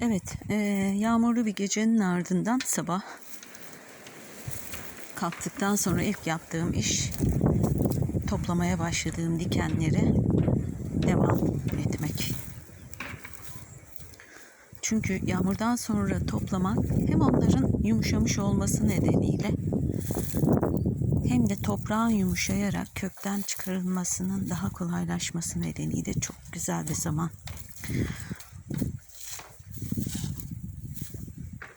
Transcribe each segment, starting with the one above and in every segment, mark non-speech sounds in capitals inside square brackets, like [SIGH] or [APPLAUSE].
Evet, eee, yağmurlu bir gecenin ardından sabah kalktıktan sonra ilk yaptığım iş toplamaya başladığım dikenleri devam etmek. Çünkü yağmurdan sonra toplamak hem onların yumuşamış olması nedeniyle hem de toprağın yumuşayarak kökten çıkarılmasının daha kolaylaşması nedeniyle çok güzel bir zaman.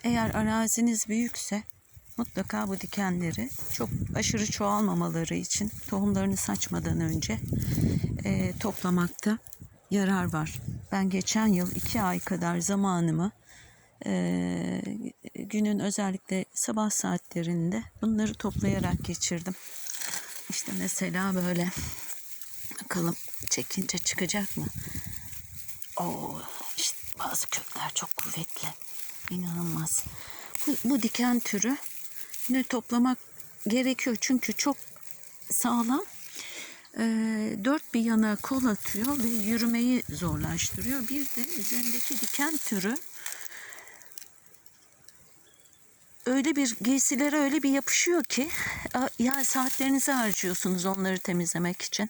Eğer araziniz büyükse mutlaka bu dikenleri çok aşırı çoğalmamaları için tohumlarını saçmadan önce eee, toplamakta yarar var. Ben geçen yıl iki ay kadar zamanımı eee, günün özellikle sabah saatlerinde bunları toplayarak geçirdim. İşte mesela böyle bakalım çekince çıkacak mı? Oo, işte bazı kökler çok kuvvetli. İnanılmaz. Bu, bu diken türü ne toplamak gerekiyor çünkü çok sağlam. Ee, dört bir yana kol atıyor ve yürümeyi zorlaştırıyor. Bir de üzerindeki diken türü öyle bir giysilere öyle bir yapışıyor ki a- ya saatlerinizi harcıyorsunuz onları temizlemek için.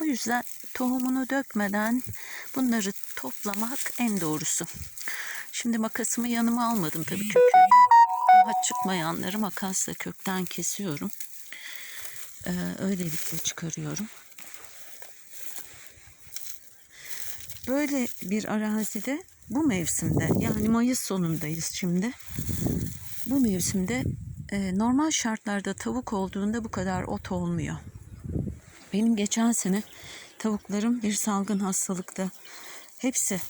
O yüzden tohumunu dökmeden bunları toplamak en doğrusu. Şimdi makasımı yanıma almadım tabii kökü. Daha çıkmayanları makasla kökten kesiyorum. Ee, öylelikle çıkarıyorum. Böyle bir arazide bu mevsimde yani Mayıs sonundayız şimdi. Bu mevsimde e, normal şartlarda tavuk olduğunda bu kadar ot olmuyor. Benim geçen sene tavuklarım bir salgın hastalıkta hepsi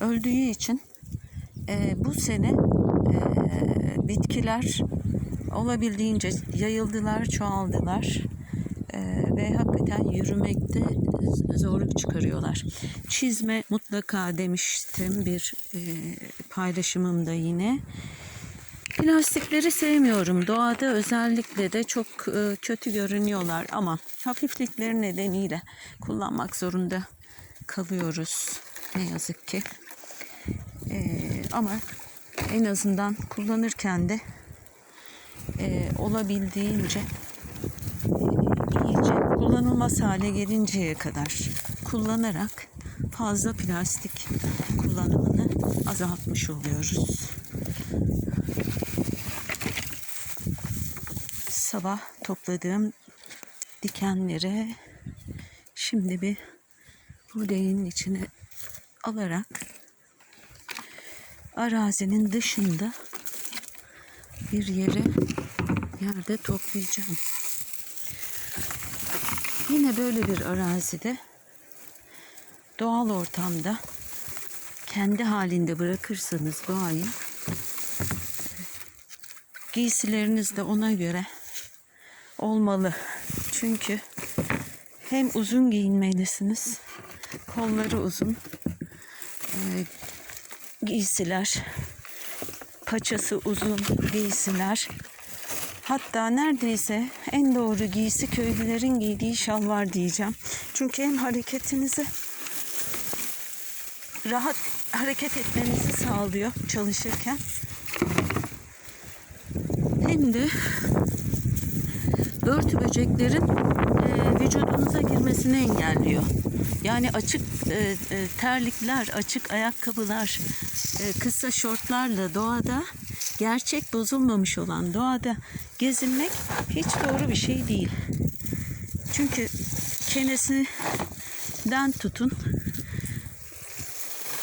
öldüğü için e, bu sene e, bitkiler olabildiğince yayıldılar, çoğaldılar E, ve hakikaten yürümekte zorluk çıkarıyorlar. Çizme mutlaka demiştim bir e, paylaşımımda yine. Plastikleri sevmiyorum. Doğada özellikle de çok e, kötü görünüyorlar ama hafiflikleri nedeniyle kullanmak zorunda kalıyoruz. Ne yazık ki. E, ama en azından kullanırken de e, olabildiğince e, iyice kullanılmaz hale gelinceye kadar kullanarak fazla plastik kullanımını azaltmış oluyoruz. sabah topladığım dikenleri şimdi bir buğdayın içine alarak arazinin dışında bir yere yerde toplayacağım. Yine böyle bir arazide doğal ortamda kendi halinde bırakırsanız doğayı giysileriniz de ona göre olmalı. Çünkü hem uzun giyinmelisiniz, kolları uzun e, giysiler, paçası uzun giysiler. Hatta neredeyse en doğru giysi köylülerin giydiği şalvar diyeceğim. Çünkü hem hareketinizi rahat hareket etmenizi sağlıyor çalışırken hem de börtü böceklerin e, vücudunuza girmesini engelliyor. Yani açık e, e, terlikler, açık ayakkabılar, e, kısa şortlarla doğada gerçek bozulmamış olan doğada gezinmek hiç doğru bir şey değil. Çünkü çenesinden tutun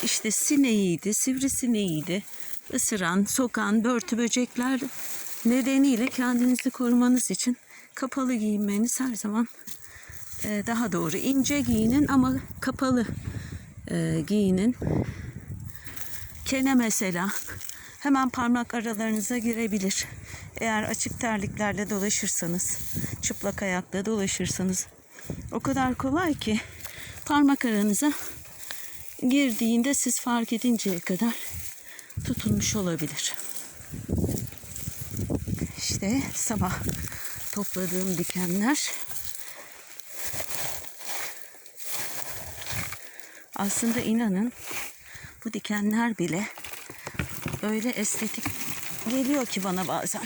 işte sineğiydi, sivrisineğiydi, ısıran, sokan, börtü böcekler nedeniyle kendinizi korumanız için kapalı giyinmeniz her zaman e, daha doğru. İnce giyinin ama kapalı e, giyinin. Kene mesela hemen parmak aralarınıza girebilir. Eğer açık terliklerle dolaşırsanız, çıplak ayakla dolaşırsanız o kadar kolay ki parmak aranıza girdiğinde siz fark edinceye kadar tutulmuş olabilir. İşte sabah topladığım dikenler aslında inanın bu dikenler bile öyle estetik geliyor ki bana bazen.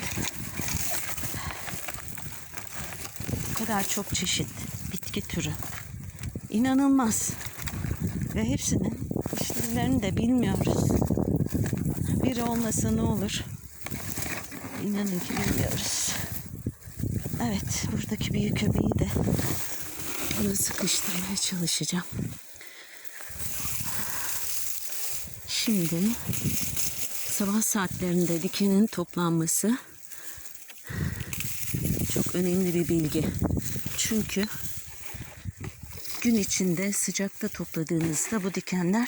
O kadar çok çeşit bitki türü. İnanılmaz. Ve hepsinin isimlerini de bilmiyoruz. Biri olmasa ne olur? İnanın ki bilmiyoruz. Evet, buradaki büyük köpeği de ona sıkıştırmaya çalışacağım. Şimdi sabah saatlerinde dikenin toplanması çok önemli bir bilgi. Çünkü gün içinde sıcakta topladığınızda bu dikenler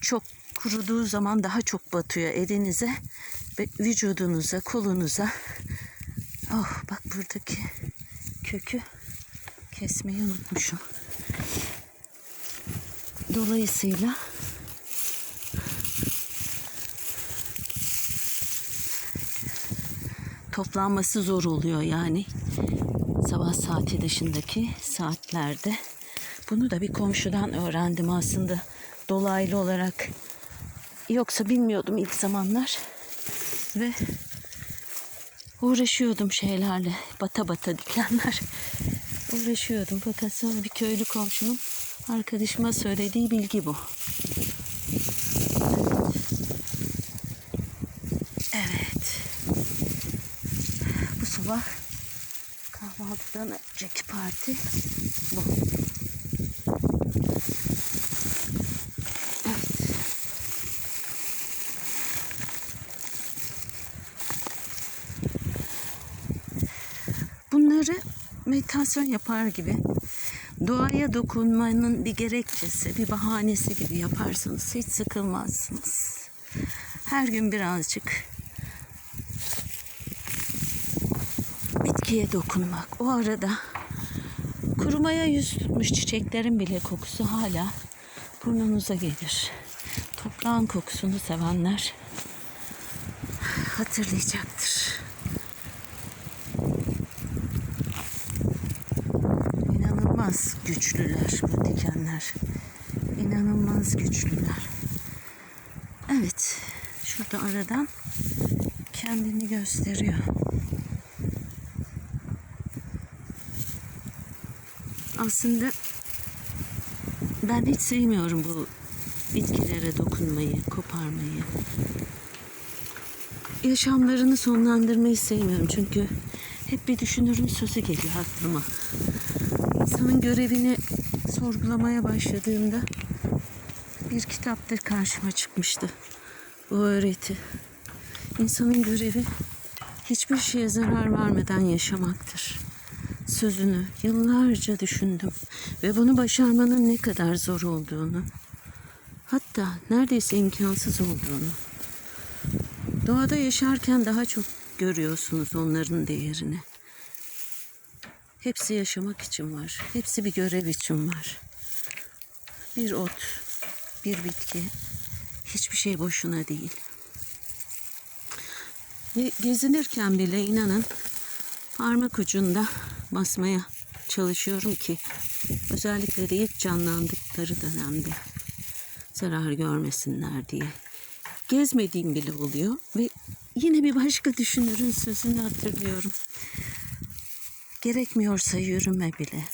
çok kuruduğu zaman daha çok batıyor elinize ve vücudunuza, kolunuza. Oh bak buradaki kökü kesmeyi unutmuşum. Dolayısıyla toplanması zor oluyor yani sabah saati dışındaki saatlerde. Bunu da bir komşudan öğrendim aslında dolaylı olarak. Yoksa bilmiyordum ilk zamanlar ve uğraşıyordum şeylerle bata bata dikenler [LAUGHS] uğraşıyordum fakat sonra bir köylü komşumun arkadaşıma söylediği bilgi bu. Evet. Bu sabah kahvaltıdan önceki parti bu. Bunları meditasyon yapar gibi doğaya dokunmanın bir gerekçesi, bir bahanesi gibi yaparsanız hiç sıkılmazsınız. Her gün birazcık bitkiye dokunmak. O arada kurumaya yüz tutmuş çiçeklerin bile kokusu hala burnunuza gelir. Toprağın kokusunu sevenler hatırlayacaktır. İnanılmaz güçlüler bu dikenler. İnanılmaz güçlüler. Evet, şurada aradan kendini gösteriyor. Aslında ben hiç sevmiyorum bu bitkilere dokunmayı, koparmayı. Yaşamlarını sonlandırmayı sevmiyorum çünkü hep bir düşünürün sözü geliyor aklıma. İnsanın görevini sorgulamaya başladığımda bir kitapta karşıma çıkmıştı bu öğreti. İnsanın görevi hiçbir şeye zarar vermeden yaşamaktır. Sözünü yıllarca düşündüm ve bunu başarmanın ne kadar zor olduğunu, hatta neredeyse imkansız olduğunu. Doğada yaşarken daha çok görüyorsunuz onların değerini. Hepsi yaşamak için var. Hepsi bir görev için var. Bir ot, bir bitki, hiçbir şey boşuna değil. Gezinirken bile inanın parmak ucunda basmaya çalışıyorum ki özellikle de ilk canlandıkları dönemde zarar görmesinler diye. Gezmediğim bile oluyor ve yine bir başka düşünürün sözünü hatırlıyorum. Gerekmiyorsa yürüme bile.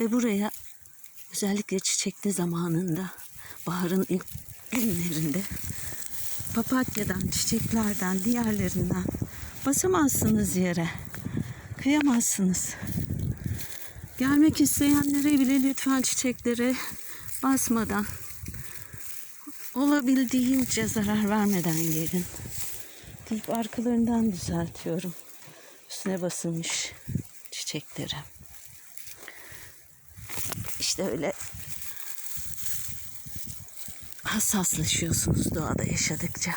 Ve buraya özellikle çiçekli zamanında baharın ilk günlerinde papatyadan, çiçeklerden, diğerlerinden basamazsınız yere. Kıyamazsınız. Gelmek isteyenlere bile lütfen çiçeklere basmadan olabildiğince zarar vermeden gelin. Deyip arkalarından düzeltiyorum. Üstüne basılmış çiçekleri. İşte öyle hassaslaşıyorsunuz doğada yaşadıkça.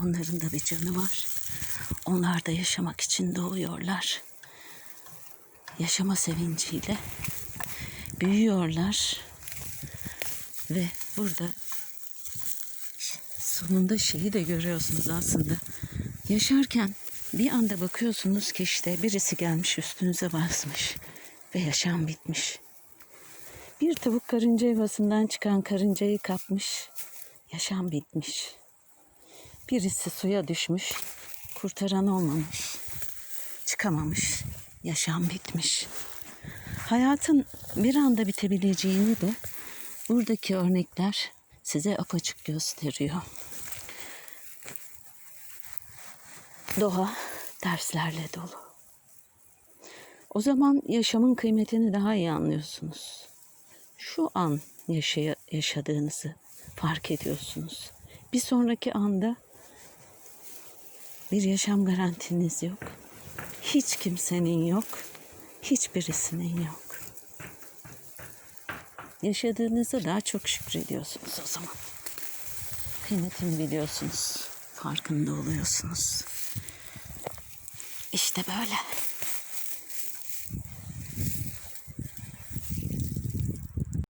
Onların da bir canı var. Onlar da yaşamak için doğuyorlar. Yaşama sevinciyle büyüyorlar. Ve burada sonunda şeyi de görüyorsunuz aslında. Yaşarken bir anda bakıyorsunuz ki işte birisi gelmiş üstünüze basmış ve yaşam bitmiş. Bir tavuk karınca yuvasından çıkan karıncayı kapmış Yaşam bitmiş. Birisi suya düşmüş, kurtaran olmamış. Çıkamamış, yaşam bitmiş. Hayatın bir anda bitebileceğini de buradaki örnekler size apaçık gösteriyor. Doğa derslerle dolu. O zaman yaşamın kıymetini daha iyi anlıyorsunuz. Şu an yaşaya, yaşadığınızı fark ediyorsunuz. Bir sonraki anda bir yaşam garantiniz yok. Hiç kimsenin yok. Hiçbirisinin yok. Yaşadığınızda daha çok şükrediyorsunuz o zaman. Kıymetini biliyorsunuz. Farkında oluyorsunuz. İşte böyle.